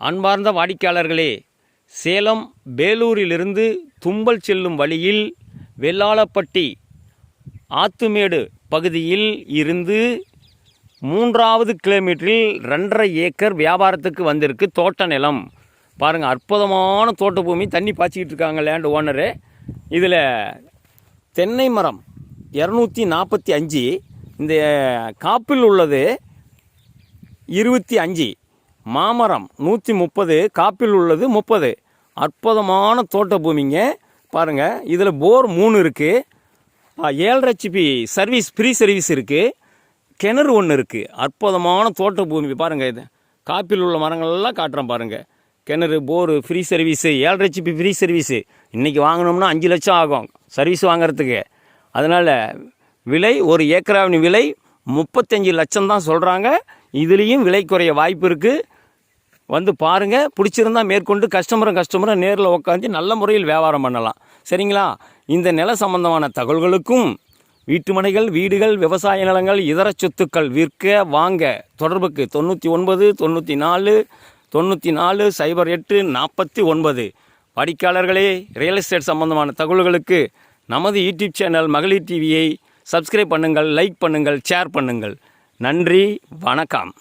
அன்பார்ந்த வாடிக்கையாளர்களே சேலம் வேலூரிலிருந்து தும்பல் செல்லும் வழியில் வெள்ளாளப்பட்டி ஆத்துமேடு பகுதியில் இருந்து மூன்றாவது கிலோமீட்டரில் ரெண்டரை ஏக்கர் வியாபாரத்துக்கு வந்திருக்கு தோட்ட நிலம். பாருங்கள் அற்புதமான தோட்ட பூமி தண்ணி பாய்ச்சிக்கிட்டு இருக்காங்க லேண்ட் ஓனரு இதில் தென்னை மரம் இரநூத்தி நாற்பத்தி அஞ்சு இந்த காப்பில் உள்ளது இருபத்தி அஞ்சு. மாமரம் நூற்றி முப்பது காப்பில் உள்ளது முப்பது. அற்புதமான தோட்ட பூமிங்க பாருங்கள் இதில் போர் மூணு இருக்குது ஏழரை ஹெச்பி சர்வீஸ் ஃப்ரீ சர்வீஸ் இருக்குது கிணறு ஒன்று இருக்குது அற்புதமான தோட்ட பூமி பாருங்கள் இது. காப்பில் உள்ள மரங்கள்லாம் காட்டுறேன் பாருங்கள் கிணறு போரு ஃப்ரீ சர்வீஸு ஏழரை ஹெச்பி ஃப்ரீ சர்வீஸு. இன்றைக்கி வாங்கினோம்னா அஞ்சு லட்சம் ஆகும் சர்வீஸ் வாங்குறதுக்கு. அதனால் விலை ஒரு ஏக்கராவின் விலை முப்பத்தஞ்சு லட்சம் தான் சொல்கிறாங்க இதுலேயும் விலை குறைய வாய்ப்பு இருக்குது வந்து பாருங்கள் பிடிச்சிருந்தா மேற்கொண்டு கஸ்டமரும் கஸ்டமரும் நேரில் உட்காந்து நல்ல முறையில் வியாபாரம் பண்ணலாம். சரிங்களா? இந்த நில சம்பந்தமான தகவல்களுக்கும் வீட்டுமனைகள் வீடுகள் விவசாய நிலங்கள் இதர சொத்துக்கள் விற்க வாங்க. தொடர்புக்கு தொண்ணூற்றி ஒன்பது தொண்ணூற்றி நாலு தொண்ணூற்றி நாலு சைபர் எட்டு நாற்பத்தி ஒன்பது. வாடிக்கையாளர்களே ரியல் எஸ்டேட் சம்பந்தமான தகவல்களுக்கு நமது யூடியூப் சேனல் மகளிர் டிவியை சப்ஸ்கிரைப் பண்ணுங்கள் லைக் பண்ணுங்கள் ஷேர் பண்ணுங்கள். நன்றி வணக்கம்.